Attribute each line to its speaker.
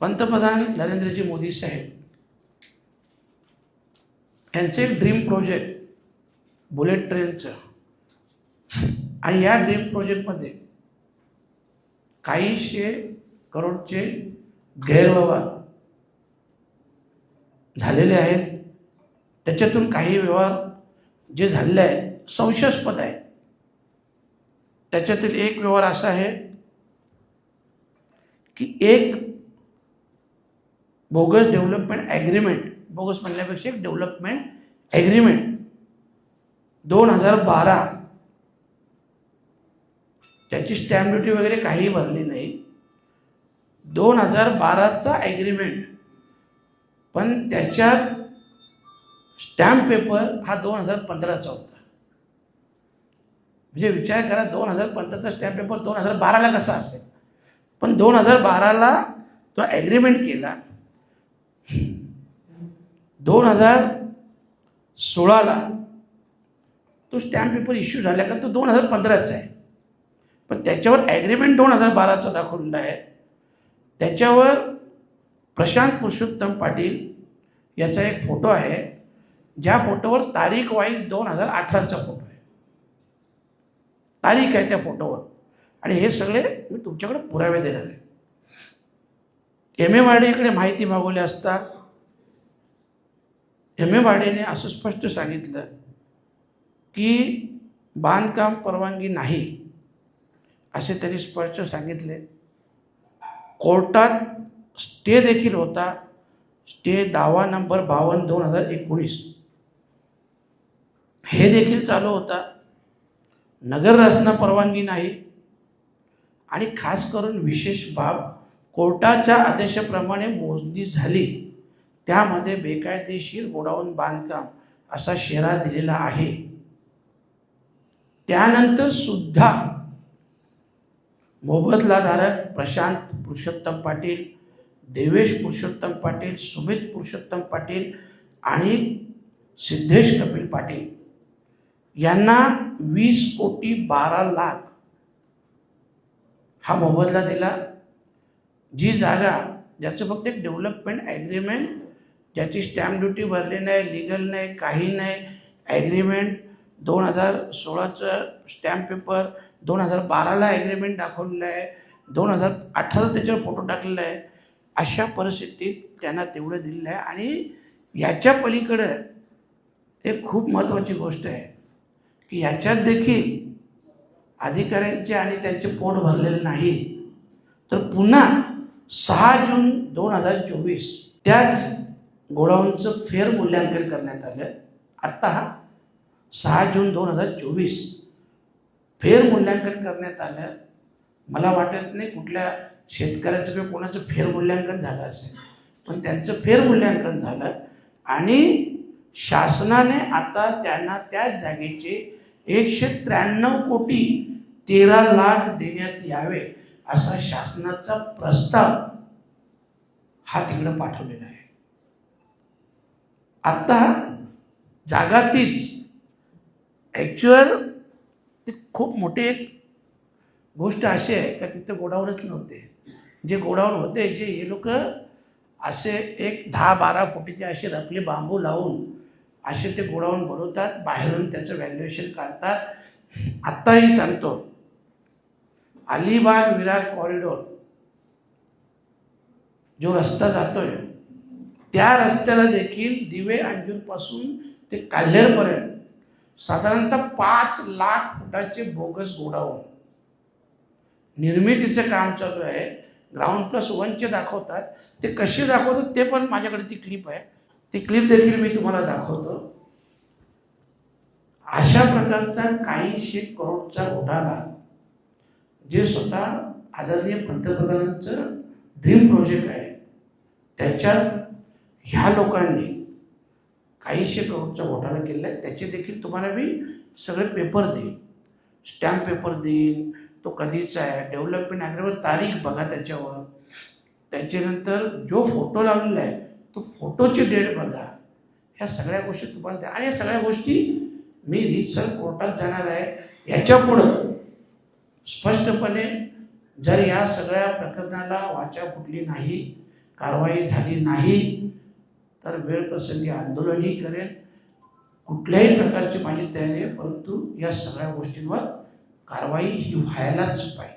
Speaker 1: पंतप्रधान नरेंद्रजी मोदी साहेब यांचं एक ड्रीम प्रोजेक्ट बुलेट ट्रेनचं. आणि या ड्रीम प्रोजेक्टमध्ये काहीशे करोडचे गैरव्यवहार झालेले आहेत. त्याच्यातून काही व्यवहार जे झालेले आहेत संशयास्पद आहेत. त्याच्यातील एक व्यवहार असा आहे की एक बोगस डेव्हलपमेंट ॲग्रीमेंट बोगस म्हणण्यापेक्षा एक डेव्हलपमेंट ॲग्रीमेंट दोन हजार बारा त्याची स्टॅम्प ड्युटी वगैरे काही भरली नाही. दोन हजार बाराचा ॲग्रीमेंट पण त्याच्यात स्टॅम्प पेपर हा दोन हजार पंधराचा होता. म्हणजे विचार करा दोन हजार पंधराचा स्टॅम्प पेपर दोन हजार बाराला कसा असेल? पण दोन हजार बाराला तो ॲग्रीमेंट केला. दोन हजार सोळाला तो स्टॅम्प पेपर इश्यू झाला का तो दोन हजार पंधराचा आहे. पण त्याच्यावर ॲग्रीमेंट दोन हजार बाराचा दाखवलेला आहे. त्याच्यावर प्रशांत पुरुषोत्तम पाटील याचा एक फोटो आहे. ज्या फोटोवर तारीख वाईज दोन हजार अठराचा फोटो आहे. तारीख आहे त्या फोटोवर. आणि हे सगळे मी तुमच्याकडे पुरावे देणार आहे. एम ए वाडेकडे माहिती मागवली असता एम ए वाडेने असं स्पष्ट सांगितलं की बांधकाम परवानगी नाही असे त्यांनी स्पष्ट सांगितले. कोर्टात स्टे देखील होता स्टे दावा नंबर बावन्न दोन हजार एकोणीस. हे देखील चालू होता. नगररचना परवानगी नाही आणि खास करून विशेष बाब कोर्टाच्या आदेशाप्रमाणे मोजणी झाली त्यामध्ये बेकायदेशीर गोडाऊन बांधकाम असा शेरा दिलेला आहे. त्यानंतर सुद्धा मोबदलाधारक प्रशांत पुरुषोत्तम पाटील देवेश पुरुषोत्तम पाटील सुमित पुरुषोत्तम पाटील आणि सिद्धेश कपिल पाटील यांना वीस कोटी बारा लाख हा मोबदला दिला. जी जागा ज्याचं फक्त एक डेव्हलपमेंट ॲग्रीमेंट ज्याची स्टॅम्प ड्युटी भरली नाही लिगल नाही काही नाही ॲग्रीमेंट दोन हजार सोळाचं स्टॅम्प पेपर दोन हजार बाराला ॲग्रीमेंट दाखवलेलं आहे दोन हजार अठराचा त्याच्यावर फोटो टाकलेला आहे. अशा परिस्थितीत त्यांना तेवढं दिलेलं आहे आणि याच्या पलीकडं एक खूप महत्त्वाची गोष्ट आहे की याच्यात देखील अधिकाऱ्यांचे आणि त्यांचे पोट भरलेले नाही. तर पुन्हा सहा जून दोन हजार चोवीस त्याच गोडाऊनचं फेर मूल्यांकन करण्यात आलं. आत्ता हा सहा जून दोन हजार चोवीस. फेर मूल्यांकन करण्यात आलं. मला वाटत नाही कुठल्या शेतकऱ्याचं किंवा कोणाचं फेर मूल्यांकन झालं असेल. पण त्यांचं फेर मूल्यांकन झालं आणि शासनाने आता त्यांना त्याच जागेचे एकशे त्र्याण्णव कोटी तेरा लाख देण्यात यावे. असा शासनाचा प्रस्ताव हा तिकडं पाठवलेला आहे. आता जागा तीच ॲक्च्युअल ती खूप मोठी एक गोष्ट अशी आहे का तिथे गोडाऊनच नव्हते. जे गोडाऊन होते जे हे लोक असे एक दहा बारा फुटीचे असे रपले बांबू लावून असे ते गोडाऊन बनवतात बाहेरून त्याचं व्हॅल्युएशन काढतात. आत्ताही सांगतो अलिबाग विरार कॉरिडॉर जो रस्ता जातोय त्या रस्त्याला देखील दिवे अंजूरपासून ते काल्हेरपर्यंत साधारणतः पाच लाख फुटाचे बोगस गोडाऊन. निर्मितीचं काम चालू आहे. ग्राउंड प्लस वनचे दाखवतात. ते कसे दाखवतात ते पण माझ्याकडे ती क्लिप आहे. ती क्लिप देखील मी तुम्हाला दाखवतो. अशा प्रकारचा काहीशे करोडचा घोटाळा जे स्वतः आदरणीय पंतप्रधानांचं ड्रीम प्रोजेक्ट आहे त्याच्यात ह्या लोकांनी काहीशे करोडचा घोटाळा केला आहे त्याचे देखील तुम्हाला मी सगळे पेपर देईन. स्टॅम्प पेपर देईन. तो कधीचा आहे. डेव्हलपमेंट ॲग्रीमेंट तारीख बघा त्याच्यावर. त्याच्यानंतर जो फोटो लावलेला आहे तो फोटोची डेट बघा. ह्या सगळ्या गोष्टी तुम्हाला द्या. आणि या सगळ्या गोष्टी मी रितसर कोर्टात जाणार आहे. ह्याच्यापुढं स्पष्टपणे जर या सगळ्या प्रकरणाला वाचा फुटली नाही कारवाई झाली नाही तर वेळप्रसंगी आंदोलनही करेल. कुठल्याही प्रकारची माझी तयारी आहे परंतु या सगळ्या गोष्टींवर कारवाई ही व्हायलाच पाहिजे.